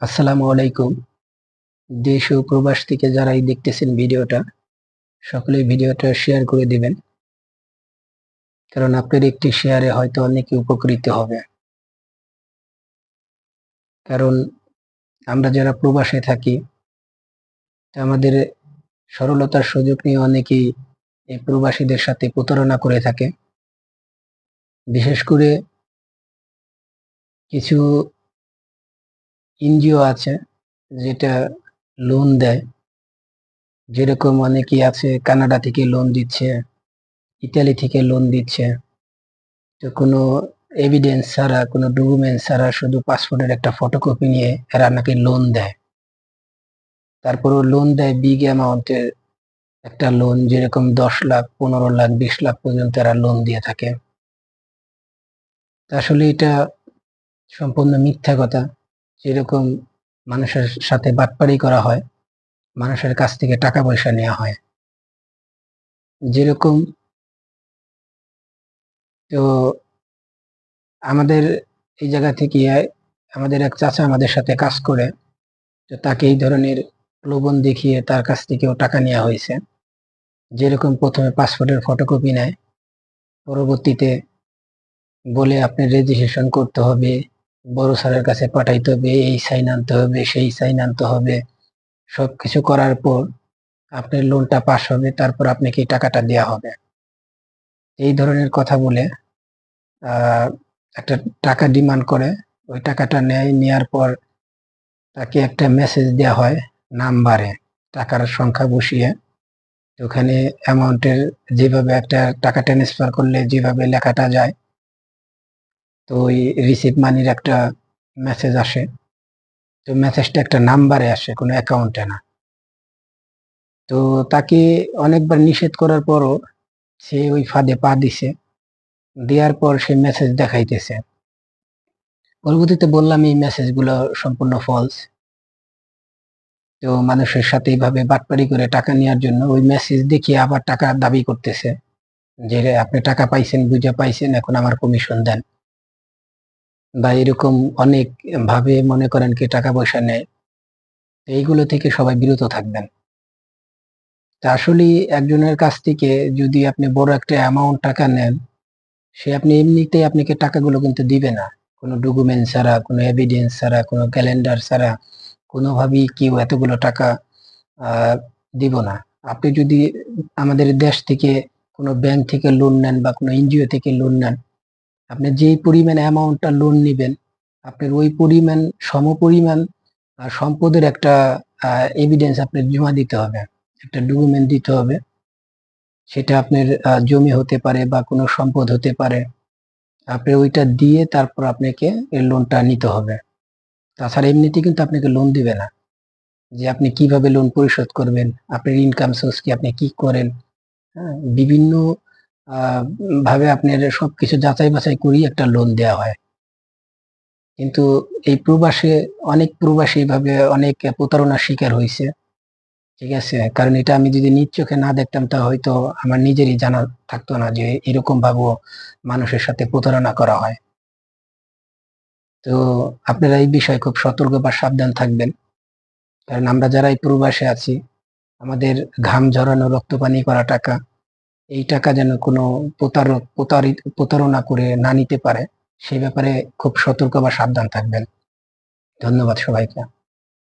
আসসালামু আলাইকুম। দেশ ও প্রবাস থেকে যারাই দেখতেছেন ভিডিওটা, সকলে ভিডিওটা শেয়ার করে দিবেন। কারণ আপনার একটি শেয়ারে হয়তো অনেকে উপকৃত হবে। কারণ আমরা যারা প্রবাসে থাকি আমাদের সরলতার সুযোগ নিয়ে অনেকেই এই প্রবাসীদের সাথে প্রতারণা করে থাকে। বিশেষ করে কিছু এনজিও আছে যেটা লোন দেয়। যেরকম অনেকেই আছে, কানাডা থেকে লোন দিচ্ছে, ইতালি থেকে লোন দিচ্ছে। তো কোনো এভিডেন্স ছাড়া, কোনো ডকুমেন্ট ছাড়া শুধু পাসপোর্টের একটা ফটোকপি নিয়ে এরা নাকি লোন দেয়। তারপরও লোন দেয় বিগ অ্যামাউন্টের একটা লোন যেরকম দশ লাখ, পনেরো লাখ, বিশ লাখ পর্যন্ত এরা লোন দিয়ে থাকে। আসলে এটা সম্পূর্ণ মিথ্যা কথা। যেরকম মানুষের সাথে বাটপাড়ি করা হয়, মানুষের কাছ থেকে টাকা পয়সা নেওয়া হয়। যেরকম তো আমাদের এই জায়গা থেকে আমাদের এক চাচা আমাদের সাথে কাজ করে, তো তাকে এই ধরনের প্রলোভন দেখিয়ে তার কাছ থেকেও টাকা নেওয়া হয়েছে। যেরকম প্রথমে পাসপোর্টের ফটোকপি নেয়, পরবর্তীতে বলে আপনি রেজিস্ট্রেশন করতে হবে বড় স্যারের কাছে পাঠাইতে হবে, এই সাইন আনতে হবে, সেই সাইন আনতে হবে। সব কিছু করার পর আপনার লোনটা পাস হবে, তারপর আপনাকে টাকাটা দেওয়া হবে। এই ধরনের কথা বলে একটা টাকা ডিমান্ড করে, ওই টাকাটা নেয় নেওয়ার পর তাকে একটা মেসেজ দেওয়া হয় নাম্বারে টাকার সংখ্যা বসিয়ে। ওখানে অ্যামাউন্টের যেভাবে একটা টাকা ট্রান্সফার করলে যেভাবে লেখাটা যায় তো ওই রিসিভ মানির একটা মেসেজ আসে। তো মেসেজটা একটা নাম্বারে আসে, কোনো অ্যাকাউন্টে না। তো তাকে অনেকবার নিষেধ করার পরও সে ওই ফাঁদে পা দিছে। দেওয়ার পর সে মেসেজ দেখাইতেছে। পরবর্তীতে বললাম, এই মেসেজগুলো সম্পূর্ণ ফলস তো মানুষের সাথে এইভাবে বাটপারি করে টাকা নেওয়ার জন্য ওই মেসেজ দেখিয়ে আবার টাকা দাবি করতেছে যে, আপনি টাকা পাইছেন, বুঝে পাইছেন, এখন আমার কমিশন দেন। বা এরকম অনেক ভাবে মনে করেন কি টাকা পয়সা নেয়, এইগুলো থেকে সবাই বিরত থাকবেন। তা আসলে একজনের কাছ থেকে যদি আপনি বড় একটা অ্যামাউন্ট টাকা নেন, সে আপনি এমনিতেই আপনাকে টাকাগুলো কিন্তু দিবে না। কোনো ডকুমেন্ট ছাড়া, কোনো এভিডেন্স ছাড়া, কোনো ক্যালেন্ডার ছাড়া, কোনোভাবেই কেউ এতগুলো টাকা দিব না। আপনি যদি আমাদের দেশ থেকে কোনো ব্যাংক থেকে লোন নেন বা কোনো এনজিও থেকে লোন নেন আপনি যেই পরিমাণ অ্যামাউন্টটা লোন নেবেন, আপনার ওই পরিমাণ সমপরিমাণ সম্পদের একটা এভিডেন্স আপনার জমা দিতে হবে, একটা ডকুমেন্ট দিতে হবে। সেটা আপনার জমি হতে পারে বা কোনো সম্পদ হতে পারে। আপনি ওইটা দিয়ে তারপর আপনাকে এই লোনটা নিতে হবে। তাছাড়া এমনিতে কিন্তু আপনাকে লোন দিবে না। যে আপনি কীভাবে লোন পরিশোধ করবেন, আপনার ইনকাম সোর্স কি আপনি কি করেন হ্যাঁ বিভিন্ন ভাবে আপনার সবকিছু যাচাই বাছাই করেই একটা লোন দেওয়া হয়। কিন্তু এই প্রবাসে, অনেক প্রবাসী ভাবে অনেক প্রতারণার শিকার হয়েছে ঠিক আছে? কারণ এটা আমি যদি নিজ চোখে না দেখতাম, তা হয়তো আমার নিজেরই জানা থাকতো না যে এরকম ভাবে মানুষের সাথে প্রতারণা করা হয়। তো আপনারা এই বিষয়ে খুব সতর্ক বা সাবধান থাকবেন। কারণ আমরা যারা এই প্রবাসে আছি, আমাদের ঘাম ঝরানো রক্ত পানি করা টাকা এই টাকা যেন কোনো প্রতারক প্রতারিত প্রতারণা করে না নিতে পারে সেই ব্যাপারে খুব সতর্ক বা সাবধান থাকবেন। ধন্যবাদ সবাইকে।